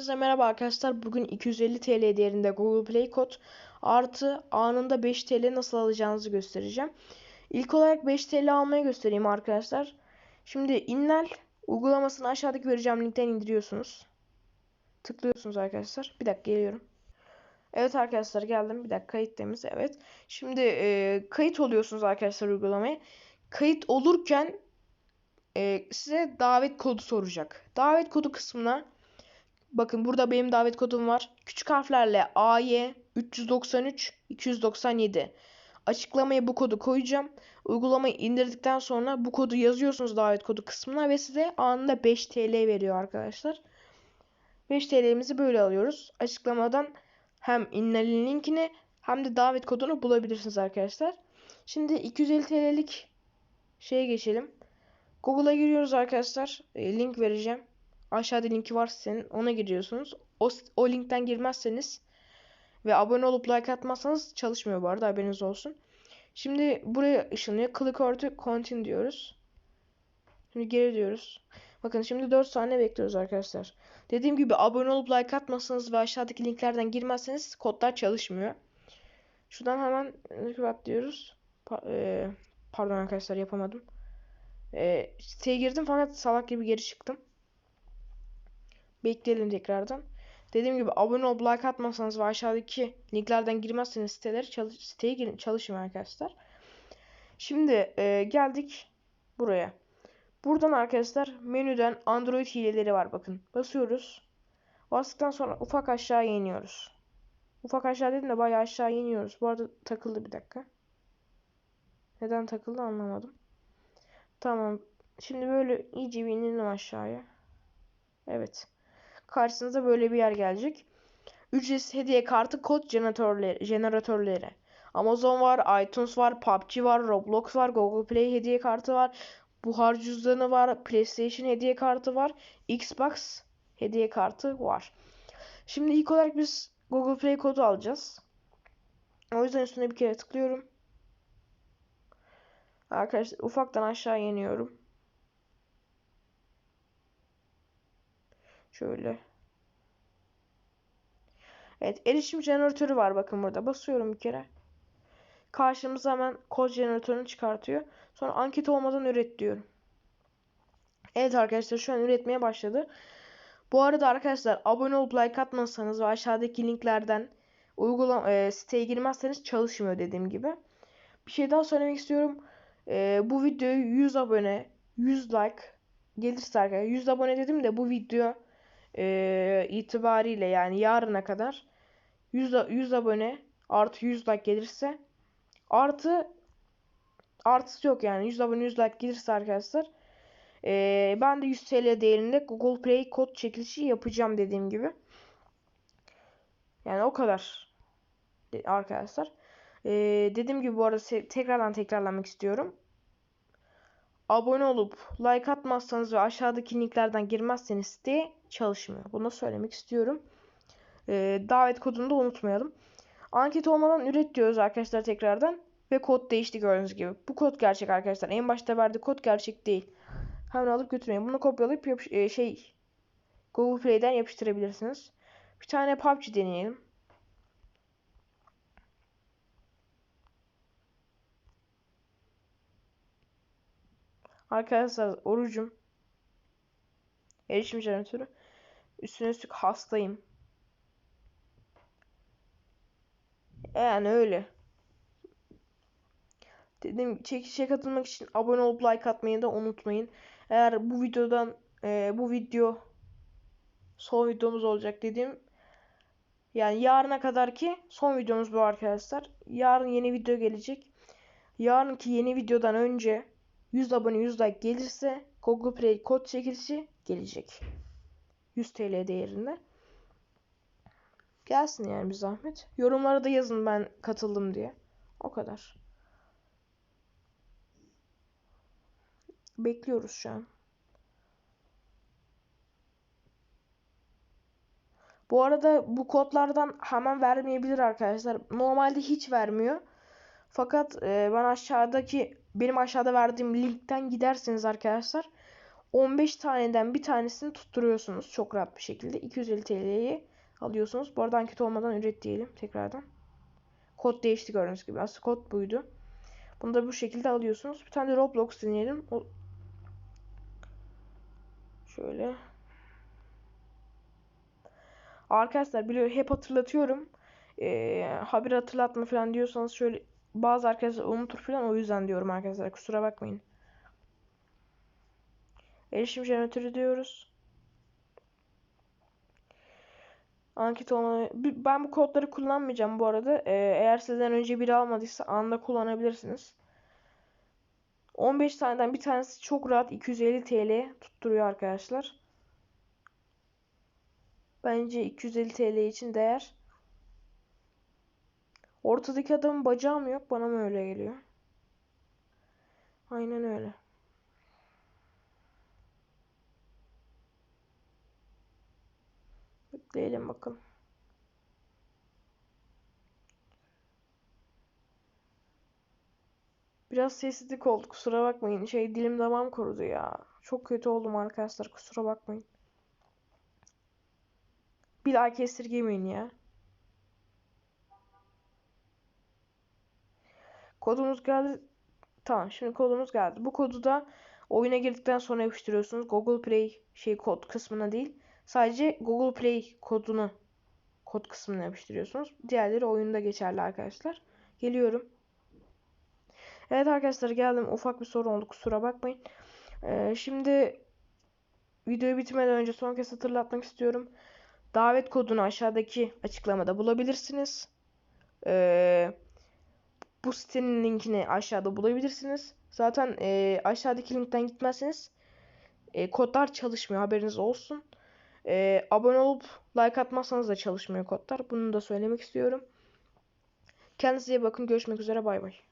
Herkese merhaba arkadaşlar. Bugün 250 TL değerinde Google Play kod artı anında 5 TL nasıl alacağınızı göstereceğim. İlk olarak 5 TL almayı göstereyim arkadaşlar. Şimdi Innel uygulamasını aşağıdaki vereceğim linkten indiriyorsunuz. Tıklıyorsunuz arkadaşlar. Bir dakika geliyorum. Evet arkadaşlar geldim. Bir dakika kayıt temiz. Evet. Şimdi e, kayıt oluyorsunuz arkadaşlar uygulamaya. Kayıt olurken e, size davet kodu soracak. Davet kodu kısmına Bakın burada benim davet kodum var. Küçük harflerle AY 393 297. Açıklamaya bu kodu koyacağım. Uygulamayı indirdikten sonra bu kodu yazıyorsunuz davet kodu kısmına ve size anında 5 TL veriyor arkadaşlar. 5 TL'mizi böyle alıyoruz. Açıklamadan hem Innal'in linkini hem de davet kodunu bulabilirsiniz arkadaşlar. Şimdi 250 TL'lik şeye geçelim. Google'a giriyoruz arkadaşlar. E, link vereceğim. Aşağıda linki var senin. Ona giriyorsunuz. O, o linkten girmezseniz ve abone olup like atmazsanız çalışmıyor bu arada haberiniz olsun. Şimdi buraya ışınlıyor. Click or to continue diyoruz. Şimdi geri diyoruz. Bakın şimdi 4 saniye bekliyoruz arkadaşlar. Dediğim gibi abone olup like atmazsanız ve aşağıdaki linklerden girmezseniz kodlar çalışmıyor. Şuradan hemen recruit diyoruz. Pa e pardon arkadaşlar yapamadım. E, siteye girdim fakat salak gibi geri çıktım. Bekleyelim tekrardan. Dediğim gibi abone olup like atmazsanız ve aşağıdaki linklerden girmezseniz siteleri çalış siteye girin çalışmıyor arkadaşlar. Şimdi e, geldik buraya. Buradan arkadaşlar menüden Android hileleri var bakın. Basıyoruz. Bastıktan sonra ufak aşağı iniyoruz. Ufak aşağı dedim de bayağı aşağı iniyoruz. Bu arada takıldı bir dakika. Neden takıldı anlamadım. Tamam. Şimdi böyle iyice bir inelim aşağıya. Evet karşınıza böyle bir yer gelecek. Ücretsiz hediye kartı kod jeneratörleri, jeneratörleri. Amazon var, iTunes var, PUBG var, Roblox var, Google Play hediye kartı var. Buhar cüzdanı var, PlayStation hediye kartı var, Xbox hediye kartı var. Şimdi ilk olarak biz Google Play kodu alacağız. O yüzden üstüne bir kere tıklıyorum. Arkadaşlar ufaktan aşağı iniyorum. Şöyle. Evet erişim jeneratörü var bakın burada. Basıyorum bir kere. Karşımıza hemen kod jeneratörünü çıkartıyor. Sonra anket olmadan üret diyorum. Evet arkadaşlar şu an üretmeye başladı. Bu arada arkadaşlar abone olup like atmazsanız ve aşağıdaki linklerden uygulama e, siteye girmezseniz çalışmıyor dediğim gibi. Bir şey daha söylemek istiyorum. E, bu videoyu 100 abone, 100 like gelirse arkadaşlar 100 abone dedim de bu video e, itibariyle yani yarına kadar 100, 100 abone artı 100 like gelirse artı artısı yok yani 100 abone 100 like gelirse arkadaşlar e, ben de 100 TL değerinde Google Play kod çekilişi yapacağım dediğim gibi. Yani o kadar arkadaşlar. E, dediğim gibi bu arada tekrardan tekrarlamak istiyorum abone olup like atmazsanız ve aşağıdaki linklerden girmezseniz siteye çalışmıyor. Bunu söylemek istiyorum. Ee, davet kodunu da unutmayalım. Anket olmadan üret diyoruz arkadaşlar tekrardan. Ve kod değişti gördüğünüz gibi. Bu kod gerçek arkadaşlar. En başta verdiği kod gerçek değil. Hemen alıp götürmeyin. Bunu kopyalayıp yapış e, şey Google Play'den yapıştırabilirsiniz. Bir tane PUBG deneyelim. Arkadaşlar orucum. Erişim jeneratörü. Üstüne üstlük hastayım. Yani öyle. Dedim çekişe katılmak için abone olup like atmayı da unutmayın. Eğer bu videodan e, bu video son videomuz olacak dedim. Yani yarına kadar ki son videomuz bu arkadaşlar. Yarın yeni video gelecek. Yarınki yeni videodan önce 100 abone 100 like gelirse Google Play kod çekilişi gelecek. 100 TL değerinde. Gelsin yani bir zahmet. Yorumlara da yazın ben katıldım diye. O kadar. Bekliyoruz şu an. Bu arada bu kodlardan hemen vermeyebilir arkadaşlar. Normalde hiç vermiyor. Fakat e, ben aşağıdaki benim aşağıda verdiğim linkten giderseniz arkadaşlar 15 taneden bir tanesini tutturuyorsunuz çok rahat bir şekilde. 250 TL'yi alıyorsunuz. Bu arada anket olmadan üret diyelim tekrardan. Kod değişti gördüğünüz gibi. Aslında kod buydu. Bunu da bu şekilde alıyorsunuz. Bir tane de Roblox deneyelim. O... Şöyle. Arkadaşlar biliyorum hep hatırlatıyorum. Ee, haber hatırlatma falan diyorsanız şöyle bazı arkadaşlar unutur falan o yüzden diyorum arkadaşlar kusura bakmayın. Erişim jeneratörü diyoruz. Anket olmalı. Ben bu kodları kullanmayacağım bu arada. Ee, eğer sizden önce biri almadıysa anda kullanabilirsiniz. 15 taneden bir tanesi çok rahat 250 TL tutturuyor arkadaşlar. Bence 250 TL için değer. Ortadaki adamın bacağı mı yok? Bana mı öyle geliyor? Aynen öyle. Bekleyelim bakalım. Biraz sessizlik oldu kusura bakmayın. Şey dilim damağım kurudu ya. Çok kötü oldum arkadaşlar kusura bakmayın. Bir daha kestirgemeyin ya. Kodumuz geldi. Tamam şimdi kodumuz geldi. Bu kodu da oyuna girdikten sonra yapıştırıyorsunuz. Google Play şey kod kısmına değil. Sadece Google Play kodunu kod kısmına yapıştırıyorsunuz. Diğerleri oyunda geçerli arkadaşlar. Geliyorum. Evet arkadaşlar geldim. Ufak bir sorun oldu. Kusura bakmayın. Ee, şimdi videoyu bitmeden önce son kez hatırlatmak istiyorum. Davet kodunu aşağıdaki açıklamada bulabilirsiniz. Ee, bu sitenin linkini aşağıda bulabilirsiniz. Zaten e, aşağıdaki linkten gitmezseniz e, kodlar çalışmıyor haberiniz olsun. E, abone olup like atmazsanız da çalışmıyor kodlar. Bunu da söylemek istiyorum. Kendinize iyi bakın. Görüşmek üzere. Bay bay.